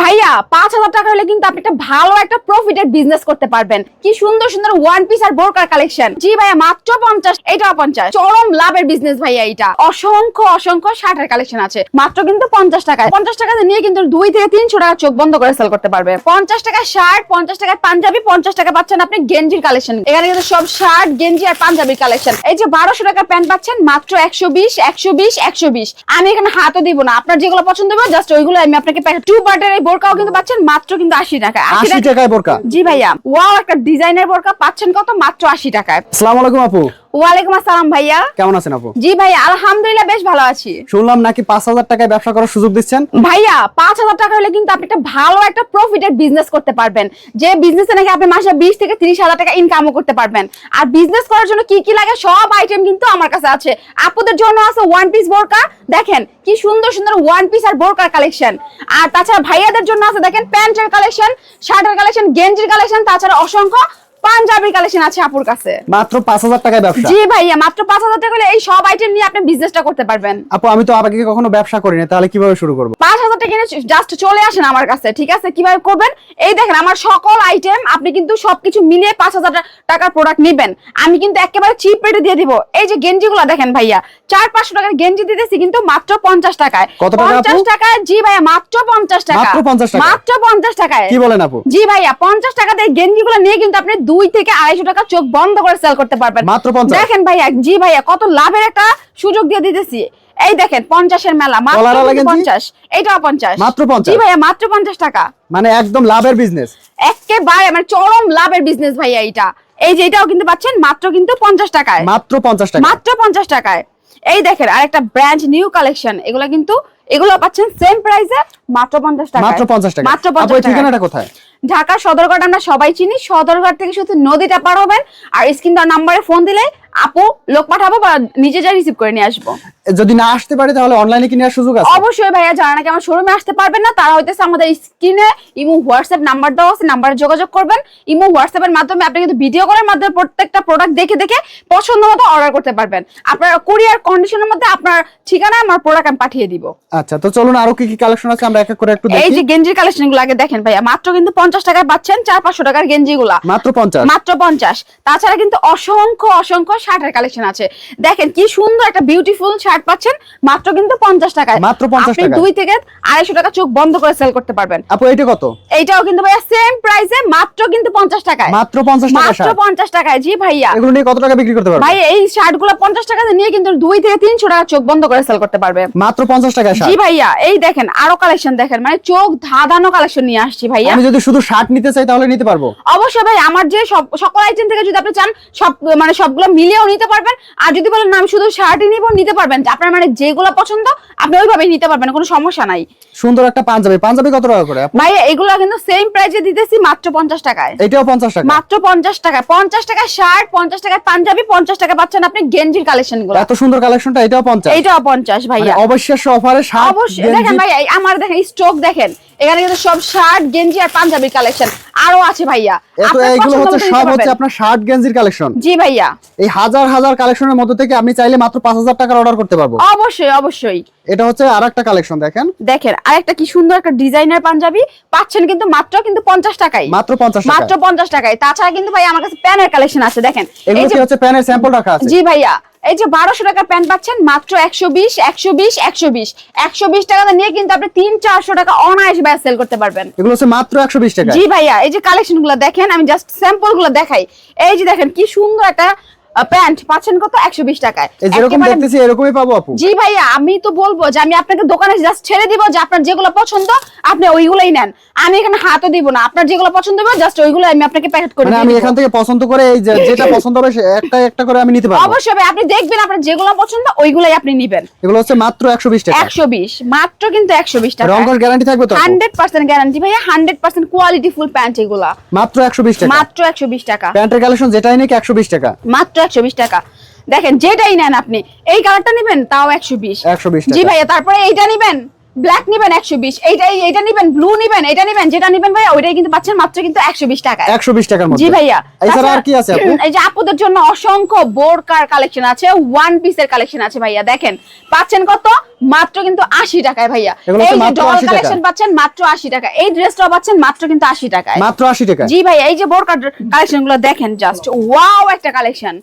ভাইয়া, পাঁচ হাজার টাকা হলে কিন্তু আপনি একটা ভালো একটা প্রফিটের বিজনেস করতে পারবেন। কি সুন্দর সুন্দর ওয়ান পিস আর বোরকার কালেকশন জি ভাইয়া, মাত্র পঞ্চাশ, এটাও পঞ্চাশ। চরম লাভের বিজনেস ভাইয়া এটা অসংখ্য অসংখ্য শার্টের কালেকশন আছে। মাত্র কিন্তু পঞ্চাশ টাকায়। পঞ্চাশ টাকা নিয়ে কিন্তু দুই থেকে তিনশো টাকা চোখ বন্ধ করে সেল করতে পারবে। পঞ্চাশ টাকা শার্ট পঞ্চাশ টাকায় পাঞ্জাবি, পঞ্চাশ টাকা পাচ্ছেন আপনি গেঞ্জির কালেকশন এখানে কিন্তু সব শার্ট গেঞ্জি আর পাঞ্জাবির কালেকশন এই যে বারোশো টাকার প্যান্ট পাচ্ছেন, মাত্র একশো বিশ একশো বিশ একশো বিশ। আমি এখানে হাতও দিব না। আপনার যেগুলো পছন্দ হবে জাস্ট ওইগুলো আমি আপনাকে টু পার্টের এই বোরকাও কিন্তু পাচ্ছেন মাত্র কিন্তু আশি টাকা আশি টাকায় বোরকা? জি ভাইয়া ওয়াও একটা ডিজাইনের বোরকা পাচ্ছেন কত? মাত্র আশি টাকায়। আসসালামু আলাইকুম আপু। ওয়ালাইকুম আসসালাম ভাইয়া। কেমন আছেন আপু? জি ভাইয়া আলহামদুলিল্লাহ বেশ ভালো আছি। শুনলাম নাকি পাঁচ হাজার টাকায় ব্যবসা করার সুযোগ দিচ্ছেন? ভাইয়া পাঁচ হাজার টাকা হলে কিন্তু আপনি একটা ভালো একটা প্রফিটের বিজনেস করতে পারবেন। যে বিজনেসে নাকি আপনি মাসে বিশ থেকে তিরিশ হাজার টাকা ইনকামও করতে পারবেন। আর বিজনেস করার জন্য কি কি লাগে সব আইটেম কিন্তু আমার কাছে আছে। আপুদের জন্য আছে ওয়ান পিস বোরকা। দেখেন কি সুন্দর সুন্দর ওয়ান পিস আর বোরকার কালেকশন আর তাছাড়া ভাইয়াদের জন্য আছে দেখেন প্যান্টের কালেকশন শার্টের কালেকশন গেঞ্জির কালেকশন তাছাড়া অসংখ্য পাঞ্জাবির কালেকশন আছে আপুর কাছে। মাত্র পাঁচ হাজার টাকায় ব্যবসা। জি ভাইয়া মাত্র পাঁচ হাজার টাকা হলে এই সব আইটেম নিয়ে আপনি বিজনেসটা করতে পারবেন। আপু আমি তো আগে কখনো ব্যবসা করিনি তাহলে কীভাবে শুরু করব? পাঁচ হাজার টাকা জাস্ট চলে আসেন আমার কাছে ঠিক আছে? কীভাবে করবেন? এই দেখেন আমার সকল আইটেম আপনি কিন্তু সবকিছু মিলিয়ে পাঁচ হাজার টাকার প্রোডাক্ট নিবেন। আমি কিন্তু একেবারে চিপ রেটে দিয়ে দিব। এই যে গেঞ্জিগুলো দেখেন ভাইয়া চার পাঁচশো টাকার গেঞ্জি দিতেছি কিন্তু মাত্র পঞ্চাশ টাকায়। কত টাকা আপু? পঞ্চাশ টাকায় জি ভাইয়া মাত্র পঞ্চাশ টাকা। মাত্র 50 টাকা? মাত্র পঞ্চাশ টাকায়। কি বলেন আপু? জি ভাইয়া পঞ্চাশ টাকা দিয়ে গেঞ্জিগুলো নিয়ে কিন্তু আপনি দুই থেকে আড়াইশো টাকা চোখ বন্ধ করে সেল করতে পারবেন। মাত্র দেখেন ভাইয়া জি ভাইয়া কত লাভের একটা সুযোগ দিয়ে দিতেছি। এই দেখেন পঞ্চাশের মেলা মাত্র? পঞ্চাশ। এটাও পঞ্চাশ। মাত্র 50? জি ভাইয়া মাত্র পঞ্চাশ টাকা। মানে একদম লাভের বিজনেস একেবারে মানে চরম লাভের বিজনেস ভাইয়া এটা। এই যে এটাও কিন্তু পাচ্ছেন মাত্র কিন্তু পঞ্চাশ টাকায়। মাত্র পঞ্চাশ টাকা মাত্র পঞ্চাশ টাকায়। এই দেখেন আরেকটা ব্র্যান্ড নিউ কালেকশন এগুলো কিন্তু এগুলো পাচ্ছেন সেম প্রাইসে মাত্র পঞ্চাশ টাকা মাত্র পঞ্চাশ টাকা মাত্র পঞ্চাশ টাকা ঠিকানাটা কোথায়? ঢাকা সদরঘাট আমরা সবাই চিনি। সদরঘাট থেকে শুধু নদীটা পার হবেন। আর স্ক্রিন নাম্বারে ফোন দিলে আপু লোক পাঠাবো বা নিজে যা রিসিভ করে নিয়ে আসব? যদি না আসতে পারে তাহলে অনলাইনে কি নেওয়ার সুযোগ আছে। অবশ্যই ভাইয়া যারা নাকি আমার শোরুমে আসতে পারবেন না তারা হইতেছে আমাদের স্ক্রিনে ইমো হোয়াটসঅ্যাপ নাম্বার দেওয়া আছে নাম্বারে যোগাযোগ করবেন। ইমো হোয়াটসঅ্যাপের মাধ্যমে আপনি কিন্তু ভিডিও কলের মাধ্যমে প্রত্যেকটা প্রোডাক্ট দেখে দেখে পছন্দ মতো অর্ডার করতে পারবেন। আপনার কুরিয়ার কন্ডিশনের মধ্যে আপনার ঠিকানা আমার প্রোডাক্ট আমি পাঠিয়ে দিব। আচ্ছা তো চলুন আরও কি কি কালেকশন আছে আমরা এক এক করে একটু দেখি। এই যে গেঞ্জির কালেকশনগুলো আগে দেখেন ভাইয়া মাত্র কিন্তু পঞ্চাশ টাকায় পাচ্ছেন চার পাঁচশো টাকার গেঞ্জি গুলা মাত্র পঞ্চাশ? মাত্র পঞ্চাশ। তাছাড়া কিন্তু অসংখ্য অসংখ্য শার্টের কালেকশন আছে। দেখেন কি সুন্দর একটা বিউটিফুল শার্ট পাচ্ছেন মাত্র কিন্তু পঞ্চাশ টাকায়। মাত্র 50 আপনি টাকায়। দুই থেকে আড়াইশো টাকা চোখ বন্ধ করে সেল করতে পারবেন। আপু এটা কত? এইটাও কিন্তু ভাইয়া সেম প্রাইসে মাত্র কিন্তু পঞ্চাশ টাকায়। মাত্র পঞ্চাশ টাকা মাত্র শার্ট পঞ্চাশ টাকায়। জি ভাইয়া। এগুলো নিয়ে কত টাকা বিক্রি করতে পারবে ভাই এই শার্টগুলো পঞ্চাশ টাকা নিয়ে কিন্তু দুই থেকে তিনশো টাকা চোখ বন্ধ করে সেল করতে পারবে। মাত্র পঞ্চাশ টাকা জি ভাইয়া এই দেখেন আরও কালেকশন দেখেন। মানে চোখ ধাঁধানো কালেকশন নিয়ে আসছি ভাইয়া। আমি যদি শুধু শার্ট নিতে চাই তাহলে নিতে পারব। অবশ্যই ভাই আমার যে সব সকল আইটেম থেকে যদি আপনি চান সব মানে সবগুলো মিলিয়েও নিতে পারবেন। আর যদি বলেন আমি শুধু শার্টই নিব নিতে পারবেন। আপনার মানে যেগুলো পছন্দ আপনি ওইভাবে নিতে পারবেন কোনো সমস্যা নাই। সুন্দর একটা পাঞ্জাবি। পাঞ্জাবি কত টাকা করে? ভাই এগুলো কিন্তু সেম প্রাইসে দিতেছি মাত্র পঞ্চাশ টাকায়। এটাও পঞ্চাশ টাকা? মাত্র পঞ্চাশ টাকা পঞ্চাশ টাকা শার্ট পঞ্চাশ টাকায় পাঞ্জাবি পঞ্চাশ টাকা পাচ্ছেন আপনি গেঞ্জির কালেকশনগুলো এত সুন্দর কালেকশনটা এটাও পঞ্চাশ? এইটাও পঞ্চাশ মানে ভাইয়া অবশ্যই অফারে শার্ট অবশ্যই। দেখেন ভাই আমার দেখেন স্টক দেখেন। এখানে কিন্তু সব শার্ট গেঞ্জি আর পাঞ্জাবির কালেকশন আরও আছে ভাইয়া। এত এইগুলো হচ্ছে সব হচ্ছে আপনার শার্ট গেঞ্জির কালেকশন জি ভাইয়া। এই হাজার হাজার কালেকশনের মধ্যে থেকে আপনি চাইলে মাত্র পাঁচ হাজার টাকার অর্ডার করতে পারব। অবশ্যই অবশ্যই। এটা হচ্ছে আর একটা কালেকশন দেখেন। দেখেন আরেকটা কি সুন্দর একটা ডিজাইনার পাঞ্জাবি। পাচ্ছেন কিন্তু মাত্র কিন্তু পঞ্চাশ টাকায়। মাত্র পঞ্চাশ টাকা মাত্র পঞ্চাশ টাকায়। তাছাড়া কিন্তু ভাই আমার কাছে প্যানের কালেকশন আছে দেখেন। এই যে হচ্ছে প্যানের স্যাম্পল রাখা আছে? জি ভাইয়া। এই যে বারোশো টাকার প্যান্ট পাচ্ছেন মাত্র একশো বিশ একশো বিশ একশো বিশ। একশো বিশ টাকা নিয়ে কিন্তু আপনি তিন চারশো টাকা অনায়াস ভাইয়া সেল করতে পারবেন। এগুলো হচ্ছে মাত্র একশো বিশ টাকা জি ভাইয়া এই যে কালেকশনগুলো দেখেন আমি জাস্ট স্যাম্পলগুলো দেখাই। এই যে দেখেন কি সুন্দর একটা প্যান্ট পাচ্ছেন কত? একশো বিশ টাকায়। যেরকম দেখতেছি এরকমই পাবো আপু। জি ভাইয়া আমি তো বলব যে আমি আপনাকে দোকানে জাস্ট ছেড়ে দিব যে আপনার যেগুলো পছন্দ আপনি ওইগুলোই নেন। আমি এখানে হাতও দিব না। আপনার যেগুলো পছন্দ হবে জাস্ট ওইগুলো আমি আপনাকে প্যাকেট করে মানে আমি এখান থেকে পছন্দ করে এই যেটা পছন্দ হবে একটা একটা করে আমি নিতে পারব। অবশ্যই আপনি দেখবেন আপনার যেগুলো পছন্দ ওইগুলাই আপনি নিবেন। এগুলো হচ্ছে মাত্র একশো বিশ টাকা। একশো বিশ মাত্র কিন্তু একশো বিশ টাকা। রঙ্গস গ্যারান্টি থাকবে তো আপু? হান্ড্রেড পার্সেন্ট গ্যারান্টি ভাইয়া hundred percent quality full pant এগুলা। মাত্র একশো বিশ টাকা। মাত্র একশো বিশ টাকা। প্যান্টের কালেকশন যেটাই নাকি একশো বিশ টাকা। মাত্র একশো বিশ টাকা। দেখেন যেটাই নেন আপনি এই কালারটা নেবেন তাও একশো বিশ। একশো বিশ জি ভাইয়া তারপরে এইটা নিবেন। ব্ল্যাক নিবেন একশো বিশ এইটাই এটা নিবেন ব্লু নিবেন এটা নিবেন যেটা নিবেন ভাইয়া ওইটাই কিন্তু পাচ্ছেন মাত্র কিন্তু একশো বিশ টাকায়। একশো বিশ টাকার জি ভাইয়া। এছাড়া আর কি আছে এই যে আপুদের জন্য অসংখ্য বোরকার কালেকশন আছে ওয়ান পিসের কালেকশন আছে ভাইয়া দেখেন পাচ্ছেন কত? মাত্র কিন্তু আশি টাকায় ভাইয়া। এই যে ডল কালেকশন পাচ্ছেন মাত্র আশি টাকা। এই ড্রেসটাও পাচ্ছেন মাত্র কিন্তু আশি টাকায়। মাত্র আশি টাকা জি ভাইয়া এই যে বোরকার কালেকশনগুলো দেখেন জাস্ট ওয়াও একটা কালেকশন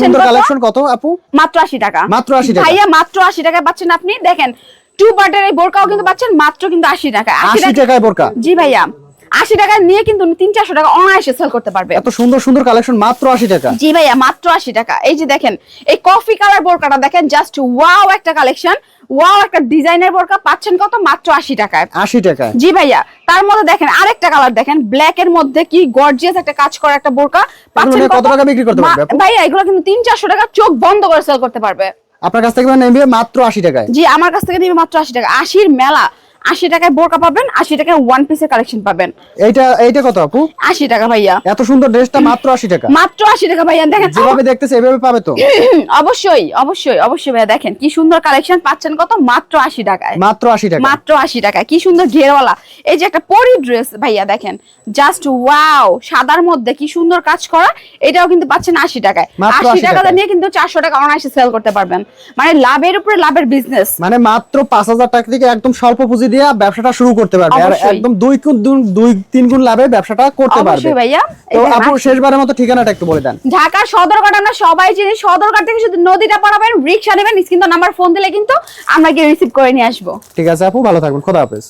সুন্দর কালেকশন কত আপু? মাত্র আশি টাকা। মাত্র 80 টাকা। ভাইয়া মাত্র আশি টাকায় পাচ্ছেন আপনি দেখেন টু পার্টের এই বোরকাও কিন্তু পাচ্ছেন মাত্র কিন্তু আশি টাকা। আশি টাকায় বোরকা? জি ভাইয়া। আশি টাকা নিয়ে কিন্তু তিন চারশো টাকা অনায়াসে সেল করতে পারবে। এত সুন্দর সুন্দর কালেকশন মাত্র আশি টাকা? জি ভাইয়া মাত্র আশি টাকা। এই যে দেখেন এই কফি কালার বোরকাটা দেখেন জাস্ট ওয়াও একটা কালেকশন ওয়াও একটা ডিজাইনের বোরকা পাচ্ছেন কত? মাত্র আশি টাকায়। আশি টাকায়? জি ভাইয়া তার মধ্যে দেখেন আরেকটা কালার দেখেন ব্ল্যাক এর মধ্যে কি গর্জিয়াস একটা কাজ করা একটা বোরকা পাচ্ছেন কত টাকা বিক্রি করতে পারবে? ভাইয়া এগুলো কিন্তু তিন চারশো টাকা চোখ বন্ধ করে সেল করতে পারবে। আপনার কাছ থেকে নেবে মাত্র আশি টাকায়। জি, আমার কাছ থেকে নেবে মাত্র আশি টাকা। আশির মেলা। আশি টাকায় বোরকা পাবেন আশি টাকায় ওয়ান পিসের কালেকশন পাবেন। এইটা এইটা কত আপু? আশি টাকা ভাইয়া। এত সুন্দর ড্রেসটা মাত্র আশি টাকা। মাত্র আশি টাকা ভাইয়া দেখেন যেভাবে দেখতেছে এভাবে পাবে তো? অবশ্যই অবশ্যই অবশ্যই ভাইয়া দেখেন কি সুন্দর কালেকশন পাচ্ছেন কত? মাত্র আশি টাকায়। মাত্র আশি টাকা। মাত্র আশি টাকায় কি সুন্দর ঘেরওয়ালা। এই যে একটা পরি ড্রেস ভাইয়া দেখেন জাস্ট ওয়াও সাদার মধ্যে কি সুন্দর কাজ করা এটাও কিন্তু পাচ্ছেন আশি টাকায়। আশি টাকা। নিয়ে কিন্তু চারশো টাকা অনায়াসে সেল করতে পারবেন। মানে লাভের উপরে লাভের বিজনেস মানে মাত্র পাঁচ হাজার টাকা থেকে একদম স্বল্প পুঁজি দিয়ে ব্যবসাটা শুরু করতে পারবে আর একদম দুই গুণ দুই- তিন গুণ লাভে ব্যবসাটা করতে পারবে। ভাইয়া। তো আপু। শেষবারের মতো ঠিকানাটা একটু বলে দেন। ঢাকার সদরঘাট আমরা সবাই চিনি। সদরঘাট থেকে শুধু নদীটা পারাবেন রিক্সা নেবেন কিন্তু নাম্বার ফোন দিলে কিন্তু আমরা গিয়ে রিসিভ করে নিয়ে আসব। ঠিক আছে আপু ভালো থাকবেন। খোদা হাফেজ।